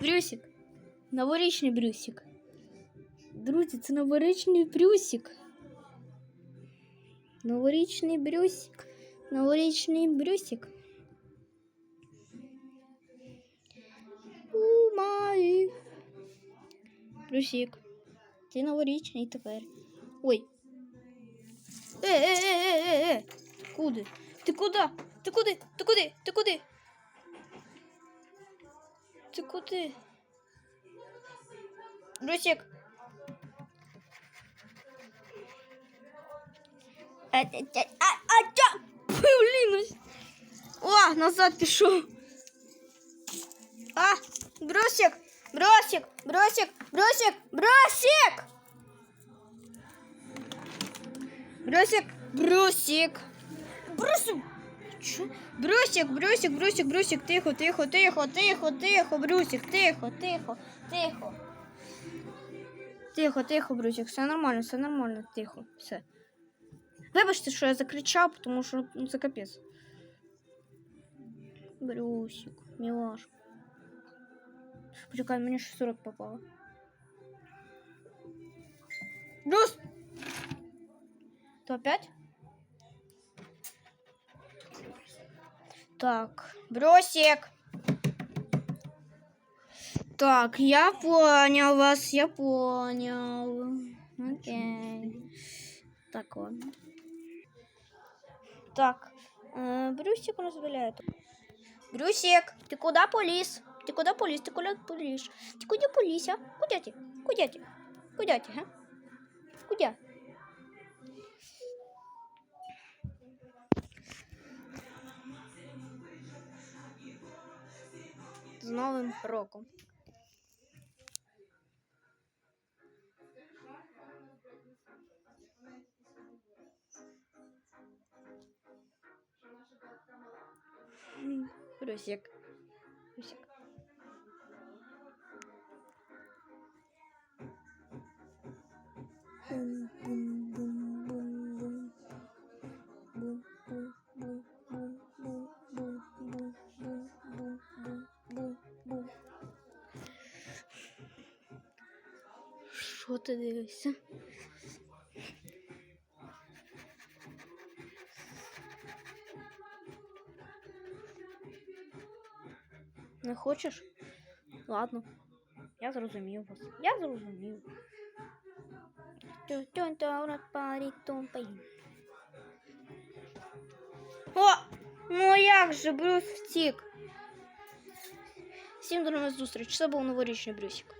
Брюсик. Новорічний брюсик. Друзі, це новорічний брюсик. Новорічний брюсик. Новорічний брюсик. У май. Брюсик. Ти новорічний тепер. Ой. Е, е, е, е, е, е. Куди? Ти куди? Ти куди? Ти куди? Ти куди? Ти куди? Брусик. А, а, а, а, чо? Блін. ось. О, назад пішов. А, брусик, брусик, брусик, брусик, брусик. Брусик, брусик. Брусик. Чо? Брусик, брусик, брусик, брусик, тихо, тихо, тихо, тихо, тихо, брусик, тихо, тихо, тихо. Тихо, тихо, брусик, все нормально, все нормально, тихо, все. Вибачте, що я закричав, тому що ну, це капець. Брусик, милашка. Почекай, мені ще 40 попало. Брус! То опять? Так, бросик. Так, я понял вас, я понял. Окей. Так, ладно. Так, э, Брюсик у нас виляет. Брюсик, ты куда полез? Ты куда полез? Ты куда полез? Ты куда полез, а? Куда ты? Куда ты? Куда ты, а? Куда? З Новим роком. Русик. Русик. Бум, Що ти дивишся? Не хочеш? Ладно. Я зрозумів вас. Я зрозумів. О! Ну як же Брюс втік? Всім до нових зустріч. Це був новорічний Брюсик.